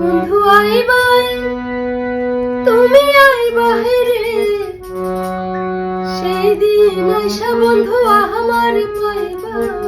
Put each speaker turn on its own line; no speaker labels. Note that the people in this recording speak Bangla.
বন্ধু আইবাই তুমি আইবাই রে সেই দিন আইসা বন্ধু আমার পাইবা।